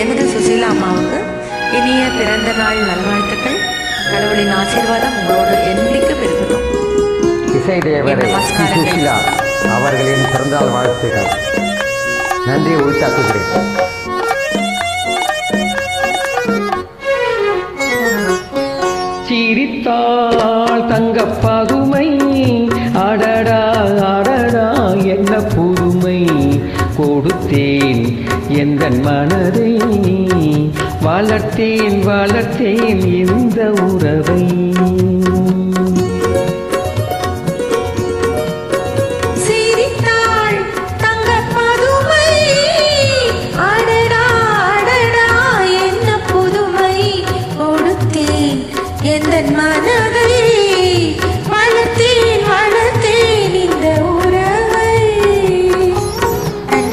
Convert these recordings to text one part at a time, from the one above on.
எனது சுசீலா அம்மாவுக்கு இனிய பிறந்த நாள் நல்வாழ்த்துக்கள். கடவுளின் ஆசீர்வாதம் உங்களோடு என்றைக்கும் இருக்கட்டும் இசை தேவரை. சுஷிலா அவர்களின் பிறந்தநாள் வாழ்த்துக்கள். நன்றி உரித்தாக்குகிறேன் சிரித்தாள் தங்க கொடுத்தேன். எந்த மனதை வளர்த்தேன் வளர்த்தேன் இந்த உறவை? சிரித்தாள் தங்க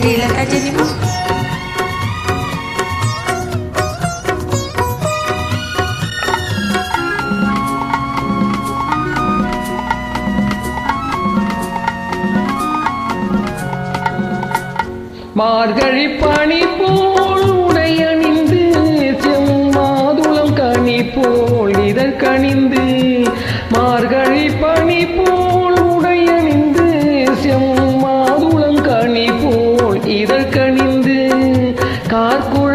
நன்றி லதா ஜெனிமா மார்கழி பனி போல் உடையணிந்து செம்மாதுளம் கனி போல் இதழ் கணிந்து மார்கழி பனி போல் கணிந்து கார்கூ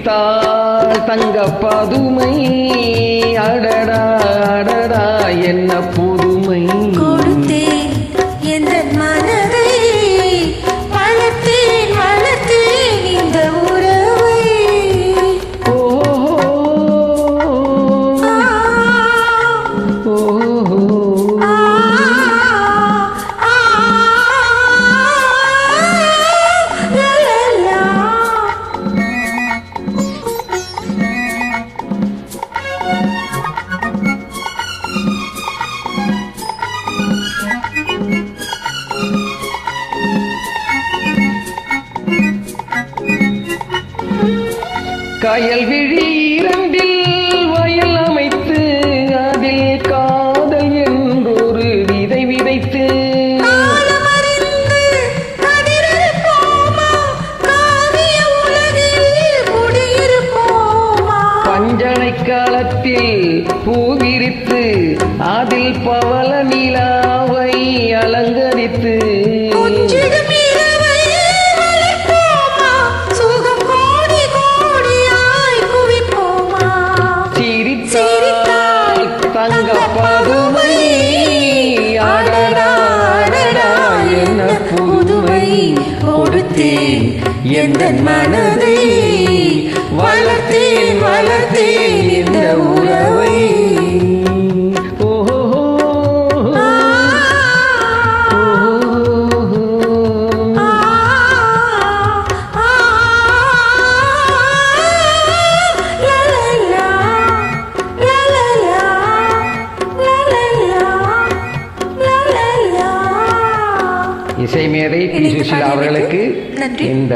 சிரித்தாள் தங்க பதுமை அடடா அடடா என்ன புதுமை. வயல் விழி இரண்டில் வயல் அமைத்து அதில் காதல் என்றொரு விதை விதைத்து. பஞ்சனை காலத்தில் பூவிரித்து அதில் பவள நிலாவை அலங்கரித்து. எந்த மனதை வளர்த்தேன் வளர்த்தேன் இந்த உறவை இசைமேதை பி சுஷிலா அவர்களுக்கு இந்த